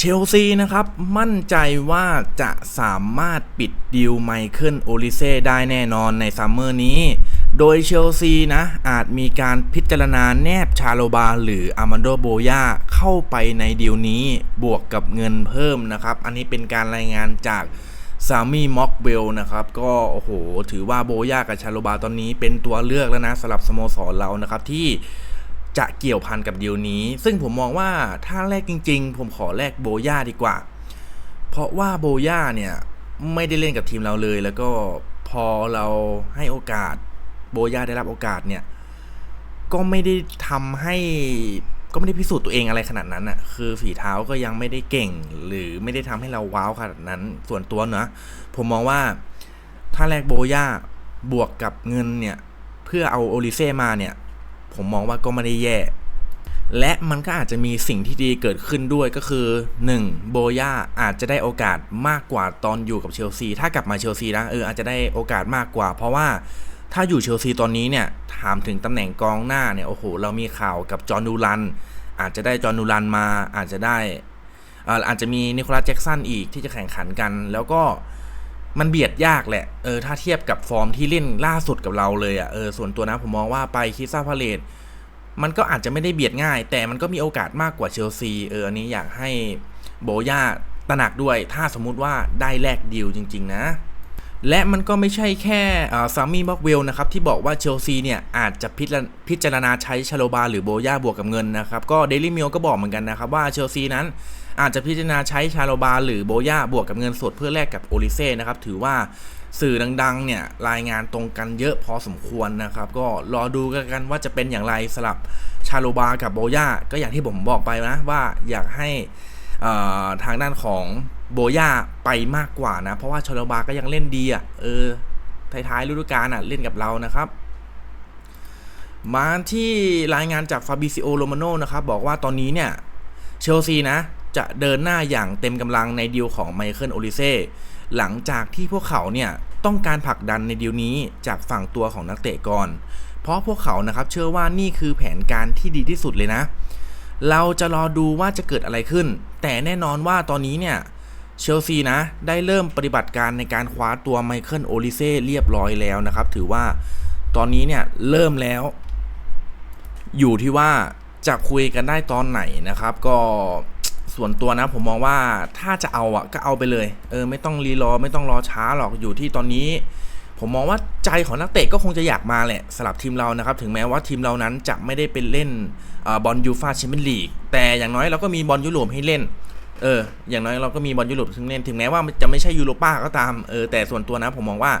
เชลซีนะครับ มั่นใจว่าจะสามารถปิดดีลไมเคิลโอลิเซ่ได้แน่นอนในซัมเมอร์นี้ โดยเชลซีนะ อาจมีการพิจารณาแนบชาโลบาหรืออามันโดโบยาเข้าไปในดีลนี้บวกกับเงินเพิ่มนะครับ อันนี้เป็นการรายงานจากซามีม็อกเวลนะครับ ก็โอ้โห ถือว่าโบยากับชาโลบาตอนนี้เป็นตัวเลือกแล้วนะสำหรับสโมสรเรานะครับที่ จะเกี่ยวพันกับดีลนี้ ซึ่งผมมองว่าถ้าแลกจริง ๆ ผมขอแลกโบย่าดีกว่า เพราะว่าโบย่าเนี่ยไม่ได้เล่นกับทีมเราเลย แล้วก็พอเราให้โอกาสโบย่าได้รับโอกาสเนี่ย ก็ไม่ได้ทำให้ก็ไม่ได้พิสูจน์ตัวเองอะไรขนาดนั้นอะ่ะ คือฝีเท้าก็ยังไม่ได้เก่ง หรือไม่ได้ทำให้เราว้าวขนาดนั้น ส่วนตัวเนะผมมองว่าถ้าแลกโบย่าบวกกับเงินเนี่ย เพื่อเอาโอลิเซ่มาเนี่ย ผมมองว่าก็ไม่ได้แย่ และมันก็อาจจะมีสิ่งที่ดีเกิดขึ้นด้วยก็คือ 1. โบย่าอาจจะได้โอกาสมากกว่าตอนอยู่กับเชลซี ถ้ากลับมาเชลซีนะเอออาจจะได้โอกาสมากกว่า เพราะว่าถ้าอยู่เชลซีตอนนี้เนี่ยถามถึงตำแหน่งกองหน้าเนี่ยโอ้โหเรามีข่าวกับจอห์นูรัน อาจจะได้จอห์นูรันมาอาจจะได้อาจจะมีนิโคลัสแจ็กสันอีกที่จะแข่งขันกัน แล้วก็ มันเบียดยากแหละ เออถ้าเทียบกับฟอร์มที่เล่นล่าสุดกับเราเลยอะ่ะ เออส่วนตัวนะผมมองว่าไปคิซาพาเลตมันก็อาจจะไม่ได้เบียดง่าย แต่มันก็มีโอกาสมากกว่าเชลซี เอออันนี้อยากให้โบย่าตระหนักด้วย ถ้าสมมุติว่าได้แลกดีลจริง ๆ นะ และมันก็ไม่ใช่แค่ซามี่บ็อกเวลนะครับที่บอกว่าเชลซีเนี่ยอาจจะพิจารณาใช้ชาโลบาหรือโบย่าบวกกับเงินนะครับ ก็เดลี่มิลก็บอกเหมือนกันนะครับว่าเชลซีนั้น อาจจะพิจารณาใช้ชาโลบาหรือโบย่าบวกกับเงินสดเพื่อแลกกับโอลิเซ่นะครับ ถือว่าสื่อดังๆเนี่ยรายงานตรงกันเยอะพอสมควรนะครับ ก็รอดูกันว่าจะเป็นอย่างไรสลับชาโลบากับโบย่าก็อย่างที่ผมบอกไปนะว่าอยากให้ทางด้านของโบย่าไปมากกว่านะ เพราะว่าชาโลบาก็ยังเล่นดีอะเออท้ายๆฤดูกาลอะเล่นกับเรานะครับมาที่รายงานจากฟาบิซิโอโรมาโนนะครับบอกว่าตอนนี้เนี่ยเชลซีนะ จะเดินหน้าอย่างเต็มกำลังในดีลของไมเคิลโอลิเซ่หลังจากที่พวกเขาเนี่ยต้องการผลักดันในดีลนี้จากฝั่งตัวของนักเตะก่อน เพราะพวกเขานะครับเชื่อว่านี่คือแผนการที่ดีที่สุดเลยนะ เราจะรอดูว่าจะเกิดอะไรขึ้น แต่แน่นอนว่าตอนนี้เนี่ยเชลซีนะได้เริ่มปฏิบัติการในการคว้าตัวไมเคิลโอลิเซ่เรียบร้อยแล้วนะครับ ถือว่าตอนนี้เนี่ยเริ่มแล้ว อยู่ที่ว่าจะคุยกันได้ตอนไหนนะครับ ก็ ส่วนตัวนะผมมองว่าถ้าจะเอาอะก็เอาไปเลยเออไม่ต้องรีรอไม่ต้องรอช้าหรอกอยู่ที่ตอนนี้ ผมมองว่าใจของนักเตะก็คงจะอยากมาแหละสลับทีมเรานะครับ ถึงแม้ว่าทีมเรานั้นจะไม่ได้เป็นเล่นบอลยูฟาแชมเปี้ยนลีกแต่อย่างน้อยเราก็มีบอลยุโรปให้เล่นเอออย่างน้อยเราก็มีบอลยุโรปถึงเล่นถึงแม้ว่าจะไม่ใช่ยูโรป้าก็ตามเออแต่ส่วนตัวนะผมมองว่า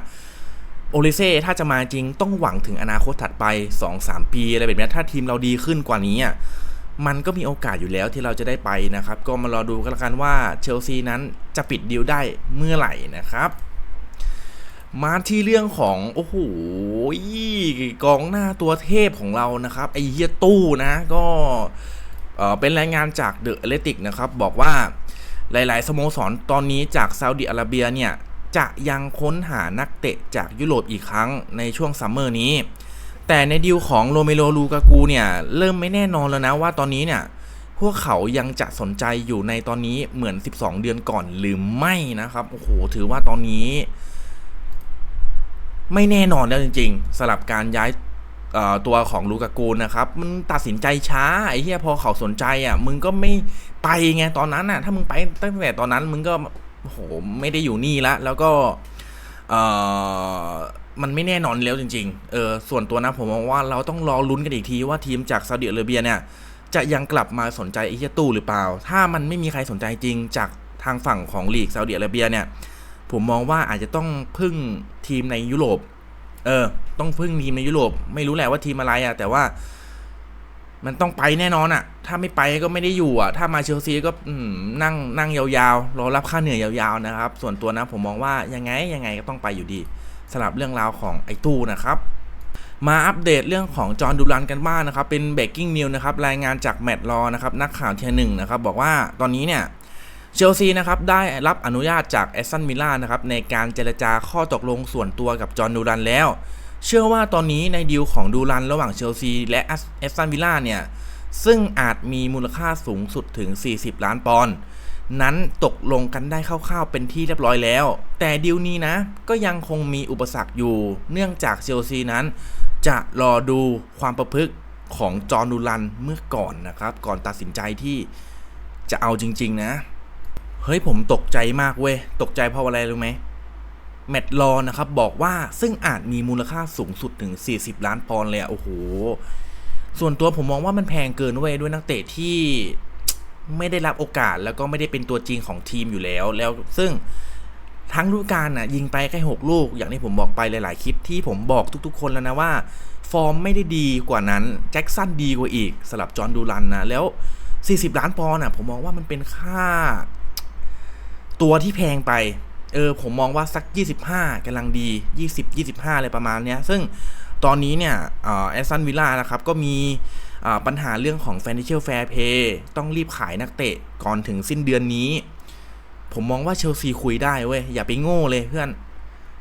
โอลิเซ่ถ้าจะมาจริงต้องหวังถึงอนาคตถัดไป 2-3 ปีอะไรแบบนี้ถ้าทีมเราดีขึ้นกว่านี้อะ มันก็มีโอกาสอยู่แล้วที่เราจะได้ไปนะครับ ก็มารอดูกันละกันว่าเชลซีนั้นจะปิดดีลได้เมื่อไหร่นะครับมาที่เรื่องของโอ้โหกองหน้าตัวเทพของเรานะครับไอเฮียตู้นะก็เป็นรายงานจากเดอะเลติกนะครับ บอกว่าหลาย ๆ สโมสรตอนนี้จากซาอุดิอาระเบียเนี่ย จะยังค้นหานักเตะจากยุโรปอีกครั้งในช่วงซัมเมอร์นี้ แต่ในดีลของโรเมโรลูกากูเนี่ย เริ่มไม่แน่นอนแล้วนะว่าตอนนี้เนี่ย พวกเขายังจะสนใจอยู่ในตอนนี้เหมือน 12 เดือนก่อนหรือไม่นะครับ โอ้โห ถือว่าตอนนี้ ไม่แน่นอนแล้วจริงๆสลับการย้ายตัวของลูกากูนะครับ มันตัดสินใจช้าไอ้เหี้ยพอเขาสนใจอะ มึงก็ไม่ไปไงตอนนั้นอะ ถ้ามึงไปตั้งแต่ตอนนั้นมึงก็โอ้โหไม่ได้อยู่นี่ละแล้วก็เอ มันไม่แน่นอนแล้วจริงๆ เออส่วนตัวนะผมมองว่าเราต้องรอลุ้นกันอีกทีว่าทีมจากซาอุดิอาระเบียเนี่ยจะยังกลับมาสนใจไอ้เฮียตู้หรือเปล่า ถ้ามันไม่มีใครสนใจจริงจากทางฝั่งของลีกซาอุดิอาระเบียเนี่ย ผมมองว่าอาจจะต้องพึ่งทีมในยุโรป เออ ต้องพึ่งทีมในยุโรป ไม่รู้แหละว่าทีมอะไรอะแต่ว่า มันต้องไปแน่นอนอะถ้าไม่ไปก็ไม่ได้อยู่อะถ้ามาเชลซีก็นั่งนั่งยาวๆ รอรับค่าเหนื่อยยาวๆนะครับ ส่วนตัวนะผมมองว่ายังไงยังไงก็ต้องไปอยู่ดี สำหรับเรื่องราวของไอตู้นะครับมาอัปเดตเรื่องของจอห์นดูรันกันบ้างนะครับ เป็นเบกกิ้งนิวนะครับรายงานจากแมตต์รอนะครับนักข่าวเทียหนึ่งนะครับบอกว่าตอนนี้เนี่ยเชลซีนะครับได้รับอนุญาตจากแอสตันมิลล่านะครับในการเจรจาข้อตกลงส่วนตัวกับจอห์นดูรันแล้ว เชื่อว่าตอนนี้ในดีลของดูรันระหว่างเชลซีและแอสตันมิลล่าเนี่ยซึ่งอาจมีมูลค่าสูงสุดถึง 40 ล้านปอนด์ นั้นตกลงกันได้คร่าวๆเป็นที่เรียบร้อยแล้ว แต่ดีลนี้นะก็ยังคงมีอุปสรรคอยู่ เนื่องจากเชลซีนั้น จะรอดูความประพฤติของจอร์นูลันเมื่อก่อนนะครับ ก่อนตัดสินใจที่จะเอาจริง ๆ นะ เฮ้ยผมตกใจมากเว้ย ตกใจเพราะอะไรรู้ไหมแมตลอนะครับบอกว่าซึ่งอาจมีมูลค่าสูงสุดถึง 40 ล้านปอนด์เลยอะโอ้โห ส่วนตัวผมมองว่ามันแพงเกินเว้ยด้วยนักเตะที่ ไม่ได้รับโอกาสแล้วก็ไม่ได้เป็นตัวจริงของทีมอยู่แล้ว แล้วซึ่งทั้งฤดูกาลน่ะยิงไปแค่หกลูก อย่างที่ผมบอกไปหลาย ๆ คลิปที่ผมบอกทุกๆ คนแล้วนะว่า ฟอร์มไม่ได้ดีกว่านั้นแจ็คสันดีกว่าอีกสำหรับจอห์นดูรันนะแล้ว 40 ล้านปอนด์อะผมมองว่ามันเป็นค่า ตัวที่แพงไปเออผมมองว่าสัก 25กำลังดี 20 25 อะไรประมาณเนี้ยซึ่งตอนนี้เนี่ยแอสตันวิลล่านะครับก็มี ปัญหาเรื่องของ Financial Fair Play ต้องรีบขายนักเตะก่อนถึงสิ้นเดือนนี้ ผมมองว่าเชลซีคุยได้เว้ย อย่าไปโง่เลยเพื่อน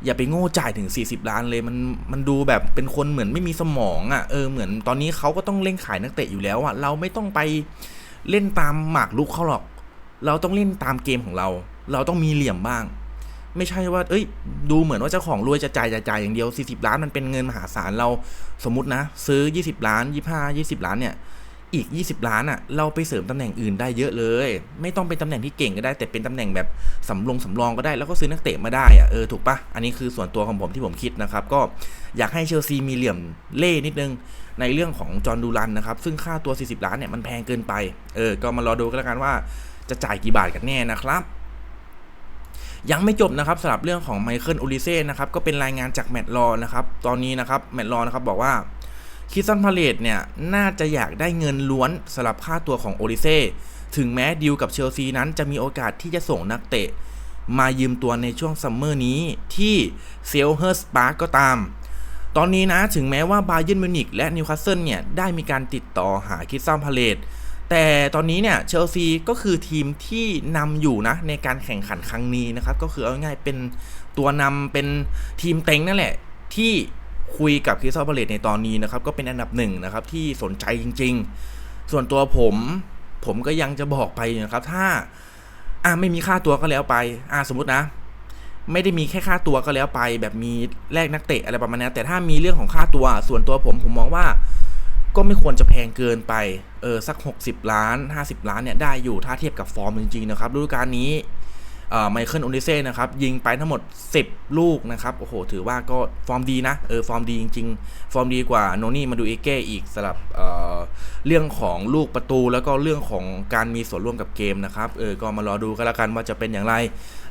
อย่าไปโง่จ่ายถึง 40 ล้านเลยมันมันดูแบบเป็นคนเหมือนไม่มีสมองอะ่ะเออเหมือนตอนนี้เขาก็ต้องเล่นขายนักเตะอยู่แล้วอะ่ะเราไม่ต้องไปเล่นตามหมากลุกเขาหรอก เราต้องเล่นตามเกมของเรา เราต้องมีเหลี่ยมบ้าง ไม่ใช่ว่า เอ้ย ดูเหมือนว่าเจ้าของรวยจะจ่ายจะจ่ายอย่างเดียว 40 ล้านมันเป็นเงินมหาศาลเราสมมตินะ ซื้อ 20 ล้าน 25 20 ล้านเนี่ย อีก 20 ล้านอะ่ะ เราไปเสริมตำแหน่งอื่นได้เยอะเลย ไม่ต้องเป็นตำแหน่งที่เก่งก็ได้ แต่เป็นตำแหน่งแบบสำรองสำรองก็ได้ แล้วก็ซื้อนักเตะมาได้อะ่ะ เออ ถูกปะอันนี้คือส่วนตัวของผมที่ผมคิดนะครับ ก็อยากให้เชลซีมีเหลี่ยมเล่นิดนึงในเรื่องของจอร์ดูรันนะครับ ซึ่งค่าตัว 40 ล้านเนี่ยมันแพงเกินไป เออ ก็มารอดูกันแล้วกันว่าจะจ่ายกี่บาทกันแน่นะครับ ยังไม่จบนะครับสำหรับเรื่องของไมเคิลโอลิเซ่นะครับก็เป็นรายงานจากแมตต์ลอนะครับตอนนี้นะครับแมตต์ลอนะครับบอกว่าคิสซันพาเลตเนี่ยน่าจะอยากได้เงินล้วนสำหรับค่าตัวของโอลิเซ่ถึงแม้ดีลกับเชลซีนั้นจะมีโอกาสที่จะส่งนักเตะ มายืมตัวในช่วงซัมเมอร์นี้ที่เซลเฮอร์สปาร์กก็ตาม ตอนนี้นะถึงแม้ว่าบาเยิร์นมิวนิกและนิวคาสเซิลเนี่ยได้มีการติดต่อหาคิสซันพาเลต แต่ตอนนี้เนี่ยเชลซีก็คือทีมที่นำอยู่นะในการแข่งขันครั้งนี้นะครับ ก็คือเอาง่ายๆเป็นตัวนำเป็นทีมเต็งนั่นแหละ ที่คุยกับคริสตัลพาเลตในตอนนี้นะครับ ก็เป็นอันดับหนึ่งนะครับ ที่สนใจจริง ๆ ส่วนตัวผม ผมก็ยังจะบอกไปนะครับ ถ้าอ่าไม่มีค่าตัวก็แล้วไป อ่าสมมตินะ ไม่ได้มีแค่ค่าตัวก็แล้วไป แบบมีแลกนักเตะอะไรประมาณนี้แต่ถ้ามีเรื่องของค่าตัว ส่วนตัวผมผมมองว่า ก็ไม่ควรจะแพงเกินไป เออสัก 60 ล้าน 50 ล้านเนี่ยได้อยู่ถ้าเทียบกับฟอร์มจริงๆนะครับฤดูกาลนี้ไมเคิลโอนิเซ่นะครับยิงไปทั้งหมด 10 ลูกนะครับโอ้โหถือว่าก็ฟอร์มดีนะเออฟอร์มดีจริง ๆ ฟอร์มดีกว่าโนนี่มาดูเอเก้อีกสำหรับเเรื่องของลูกประตูแล้วก็เรื่องของการมีส่วนร่วมกับเกมนะครับเออก็มารอดูกันล้วกันว่าจะเป็นอย่างไร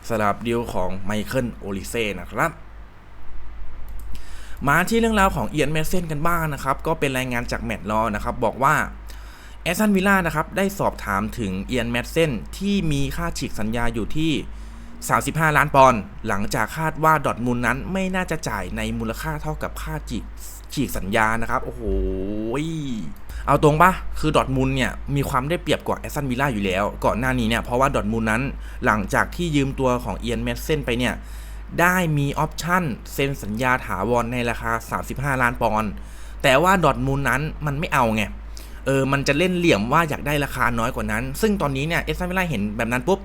สำหรับดีลของไมเคิลโอลิเซ่นะครับ มาที่เรื่องราวของเอียนเมสเซนกันบ้างนะครับก็เป็นรายงานจากแมตต์ลอนะครับบอกว่าแอสตันวิลล่านะครับได้สอบถามถึงเอียนแมสเซนที่มีค่าฉีกสัญญาอยู่ที่ 35 ล้านปอนด์หลังจากคาดว่าดอทมูลนั้นไม่น่าจะจ่ายในมูลค่าเท่ากับค่าฉีกฉีกสัญญานะครับ โอ้โห เอาตรงปะคือดอทมูลเนี่ย มีความได้เปรียบกว่าแอสตันวิลล่าอยู่แล้ว ก่อนหน้านี้เนี่ย เพราะว่าดอทมูลนั้นหลังจากที่ยืมตัวของเอียนแมสเซนไปเนี่ย ได้มีออปชั่นเซ็นสัญญาถาวรในราคา 35 ล้านปอนด์แต่ว่าดอทมูลนั้นมันไม่เอาไงเออมันจะเล่นเหลี่ยมว่าอยากได้ราคาน้อยกว่านั้น ซึ่งตอนนี้เนี่ยเอสตันวิลล่าเห็นแบบนั้นปุ๊บ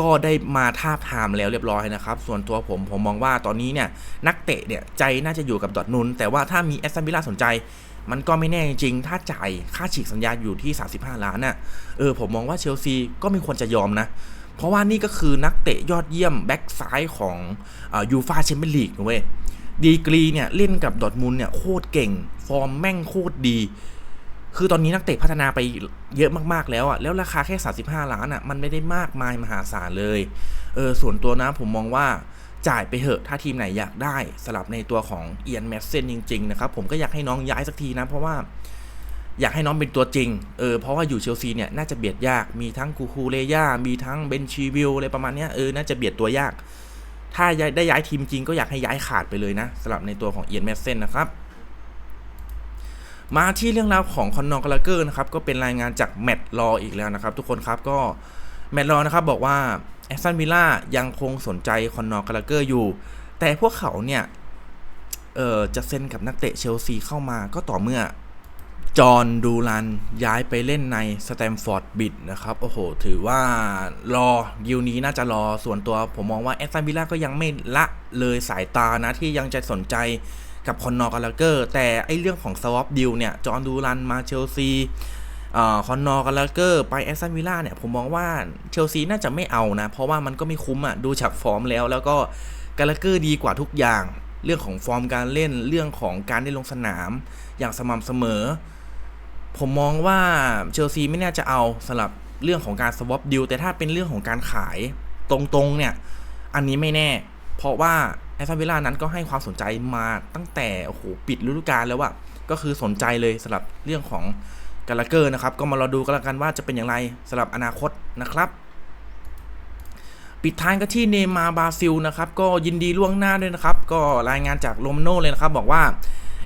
ก็ได้มาทาบทามแล้วเรียบร้อยนะครับ ส่วนตัวผมผมมองว่าตอนนี้เนี่ยนักเตะเนี่ยใจน่าจะอยู่กับดอทมูลแต่ว่าถ้ามีเอสตันวิลล่าสนใจ มันก็ไม่แน่จริง ถ้าจ่ายค่าฉีกสัญญาอยู่ที่ 35 ล้านน่ะเออผมมองว่าเชลซีก็ไม่ควรจะยอมนะ เพราะว่านี่ก็คือนักเตะยอดเยี่ยมแบ็กซ้ายของยูฟาแชมเปี้ยนลีกนะเว้ยดีกรีเนี่ยเล่นกับดอทมูลเนี่ยโคตรเก่ง ฟอร์มแม่งโคตรดี คือตอนนี้นักเตะพัฒนาไปเยอะมากๆแล้วอะแล้วราคาแค่ 35 ล้านอะมันไม่ได้มากมายมหาศาลเลยเออส่วนตัวนะผมมองว่าจ่ายไปเหอะถ้าทีมไหนอยากได้สลับในตัวของเอียนแมสเซนจริงๆนะครับผมก็อยากให้น้องย้ายสักทีนะ เพราะว่า อยากให้น้องเป็นตัวจริง เออ เพราะว่าอยู่เชลซีเนี่ยน่าจะเบียดยาก มีทั้งคูคูเลย่า มีทั้งเบนชีวิลอะไรประมาณนี้เออ น่าจะเบียดตัวยาก ถ้าได้ย้ายทีมจริงก็อยากให้ย้ายขาดไปเลยนะสำหรับในตัวของเอียนแมสเซนนะครับ มาที่เรื่องราวของคอนนอร์กลาเกอร์นะครับ ก็เป็นรายงานจากแมตต์ลออีกแล้วนะครับ ทุกคนครับ ก็แมตต์ลอนะครับบอกว่าแอสตันวิลล่ายังคงสนใจคอนนอร์กลาเกอร์อยู่ แต่พวกเขาเนี่ย เออจะเซ็นกับนักเตะเชลซีเข้ามาก็ต่อเมื่อ จอห์นดูรันย้ายไปเล่นในสแตมฟอร์ดบิดนะครับ โอ้โห ถือว่ารอดิวนี้น่าจะรอส่วนตัวผมมองว่าแอสตันวิลล่าก็ยังไม่ละเลยสายตานะ ที่ยังจะสนใจกับคอนนอร์กาลาเกอร์ แต่ไอเรื่องของสวอปดิวเนี่ย จอห์นดูรันมาเชลซีคอนนอร์กาลาเกอร์ ไปแอสตันวิลล่าเนี่ย ผมมองว่าเชลซีน่าจะไม่เอานะ เพราะว่ามันก็ไม่คุ้มอะดูจากฟอร์มแล้วแล้วก็กาลาเกอร์ดีกว่าทุกอย่างเรื่องของฟอร์มการเล่นเรื่องของการได้ลงสนามอย่างสม่ำเสมอ ผมมองว่าเชลซีไม่น่าจะเอาสำหรับเรื่องของการสวอปดิวแต่ถ้าเป็นเรื่องของการขายตรงๆเนี่ย อันนี้ไม่แน่ เพราะว่าแอสตันวิลล่านั้นก็ให้ความสนใจมาตั้งแต่โอ้โหปิดฤดูกาลแล้วอะก็คือสนใจเลยสำหรับเรื่องของกาลาเกอร์นะครับ ก็มารอดูกันล้วกันว่าจะเป็นอย่างไรสำหรับอนาคตนะครับ ปิดท้ายก็ที่เนมาบราซิลนะครับ ก็ยินดีล่วงหน้าด้วยนะครับ ก็รายงานจากโรมโนเลยนะครับ บอกว่า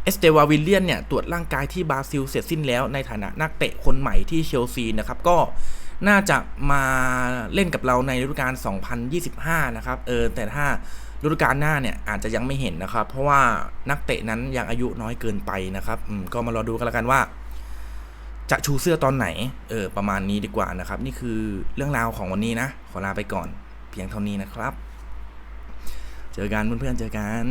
เอสเตวาวิลเลียนเนี่ยตรวจร่างกายที่บราซิลเสร็จสิ้นแล้วในฐานะนักเตะคนใหม่ที่เชลซีนะครับก็น่าจะมาเล่นกับเราในฤดูกาล 2025 นะครับเออแต่ถ้าฤดูกาลหน้าเนี่ยอาจจะยังไม่เห็นนะครับ เพราะว่านักเตะนั้นยังอายุน้อยเกินไปนะครับอืมก็มารอดูกันแล้วกันว่า จะชูเสื้อตอนไหนเออประมาณนี้ดีกว่านะครับ นี่คือเรื่องราวของวันนี้นะ ขอลาไปก่อน เพียงเท่านี้นะครับ เจอกันเพื่อนๆเจอกัน